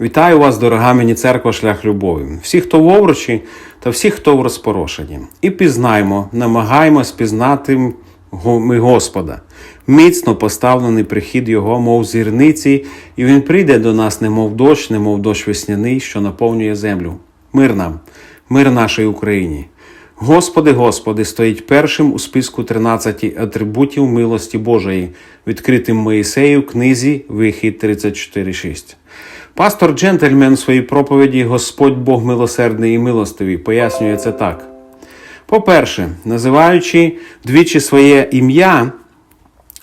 Вітаю вас, дорога мені церква, шлях любові. Всі, хто в овручі, та всі, хто в розпорошенні. І пізнаймо, намагаємось пізнати ми Господа. Міцно поставлений прихід Його, мов зірниці, і Він прийде до нас, немов дощ, немов дощ весняний, що наповнює землю. Мир нам, мир нашій Україні. Господи, Господи, стоїть першим у списку 13 атрибутів милості Божої, відкритим Моїсею книзі Вихід 34.6. Пастор Джентльмен у своїй проповіді Господь Бог милосердний і милостивий пояснює це так. По-перше, називаючи двічі своє ім'я,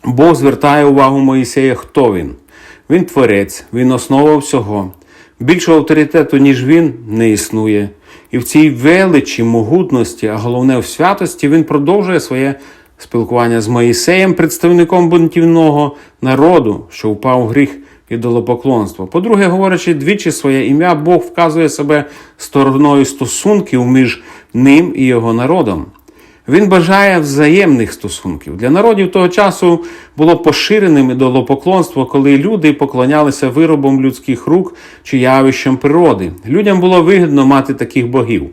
Бог звертає увагу Моїсея, хто він. Він творець, він основа всього. Більшого авторитету, ніж він, не існує. І в цій величі, могутності, а головне в святості, він продовжує своє спілкування з Моїсеєм, представником бунтівного народу, що впав в гріх ідолопоклонства. По-друге, говорячи двічі своє ім'я, Бог вказує себе стороною стосунків між ним і його народом. Він бажає взаємних стосунків. Для народів того часу було поширеним ідолопоклонство, коли люди поклонялися виробам людських рук чи явищам природи. Людям було вигідно мати таких богів.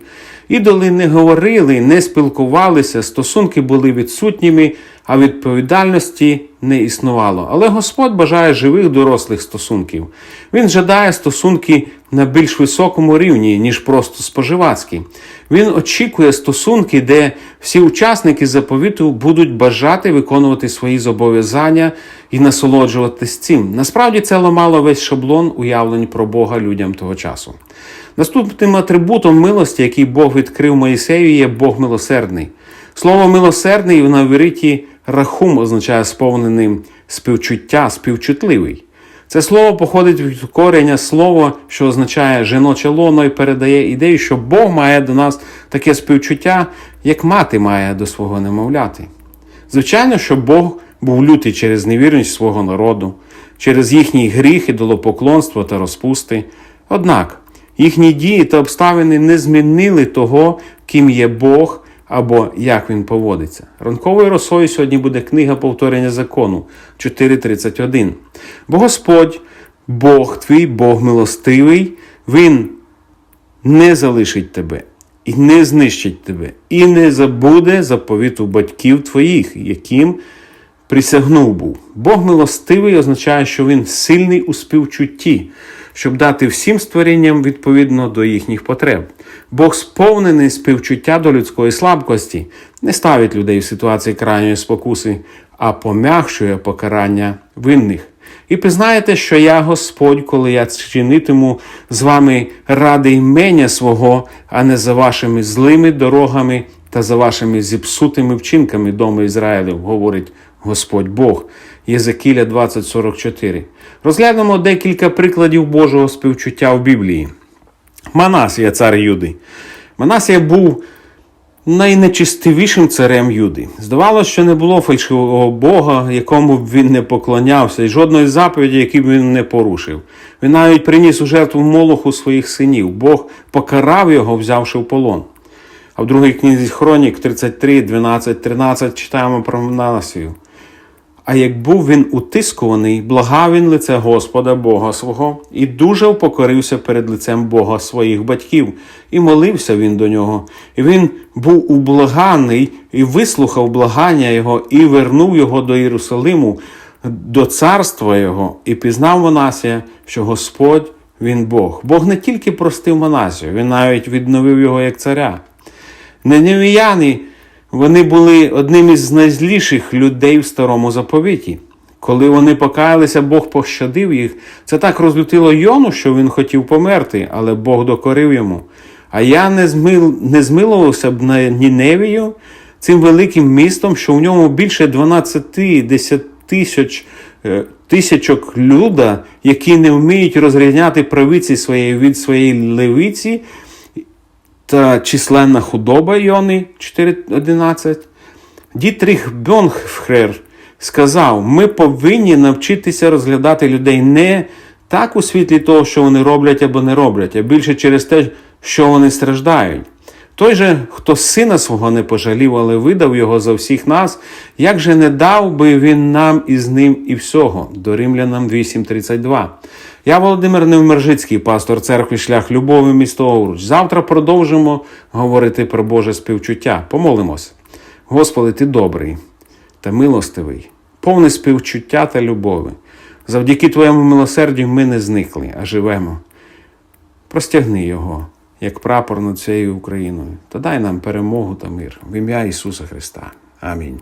Ідоли не говорили, не спілкувалися, стосунки були відсутніми, а відповідальності не існувало. Але Господь бажає живих дорослих стосунків. Він жадає стосунки на більш високому рівні, ніж просто споживацькі. Він очікує стосунки, де всі учасники заповіту будуть бажати виконувати свої зобов'язання і насолоджуватись цим. Насправді це ламало весь шаблон уявлень про Бога людям того часу. Наступним атрибутом милості, який Бог відкрив Моїсею, є Бог милосердний. Слово милосердний в навіриті рахум означає сповненим співчуття, співчутливий. Це слово походить від корення слова, що означає жіноче лоно і передає ідею, що Бог має до нас таке співчуття, як мати має до свого немовляти. Звичайно, що Бог був лютий через невірність свого народу, через їхній гріх, ідолопоклонство та розпусти. Однак їхні дії та обставини не змінили того, ким є Бог або як він поводиться. Ранковою росою сьогодні буде книга повторення закону 4.31. Бо Господь, Бог твій, Бог милостивий, Він не залишить тебе і не знищить тебе, і не забуде заповіту батьків твоїх, яким присягнув був. Бог милостивий означає, що він сильний у співчутті, щоб дати всім створінням відповідно до їхніх потреб. Бог сповнений співчуття до людської слабкості, не ставить людей в ситуації крайньої спокуси, а пом'якшує покарання винних. І пізнаєте, що я Господь, коли я чинитиму з вами ради імення свого, а не за вашими злими дорогами та за вашими зіпсутими вчинками дому Ізраїлів, говорить Господь Бог. Єзекіля 20.44. Розглянемо декілька прикладів Божого співчуття в Біблії. Манасія, цар Юди. Манасія був найнечистивішим царем Юди. Здавалося, що не було фальшивого Бога, якому б він не поклонявся, і жодної заповіді, які б він не порушив. Він навіть приніс у жертву молоху своїх синів. Бог покарав його, взявши в полон. А в другій книзі Хронік 33, 12, 13 читаємо про Манасію. А як був він утискуваний, благав він лице Господа Бога свого, і дуже впокорився перед лицем Бога своїх батьків, і молився він до нього. І він був ублаганий, і вислухав благання його, і вернув його до Єрусалиму, до царства його, і пізнав Манасія, що Господь він Бог. Бог не тільки простив Манасію, він навіть відновив його як царя. Неневіяни вони були одним із найзліших людей в старому заповіті. Коли вони покаялися, Бог пощадив їх. Це так розлютило Йону, що він хотів померти, але Бог докорив йому. А я не, змил, не змилувався б на Ніневію, цим великим містом, що в ньому більше 12-10 тисяч е, тисячок люда, які не вміють розрізняти правиці своєї від своєї левиці, численна худоба Йони 4.11. Дітріх Бьонгфрер сказав: ми повинні навчитися розглядати людей не так у світлі того, що вони роблять або не роблять, а більше через те, що вони страждають. Той же, хто сина свого не пожалів, але видав його за всіх нас, як же не дав би він нам із ним і всього? До Римлянам 8.32. Я Володимир Невмержицький, пастор церкви Шлях Любові, місто Овруч. Завтра продовжимо говорити про Боже співчуття. Помолимось. Господи, Ти добрий та милостивий, повний співчуття та любові. Завдяки Твоєму милосердю ми не зникли, а живемо. Простягни його, як прапор над цією Україною, та дай нам перемогу та мир в ім'я Ісуса Христа. Амінь.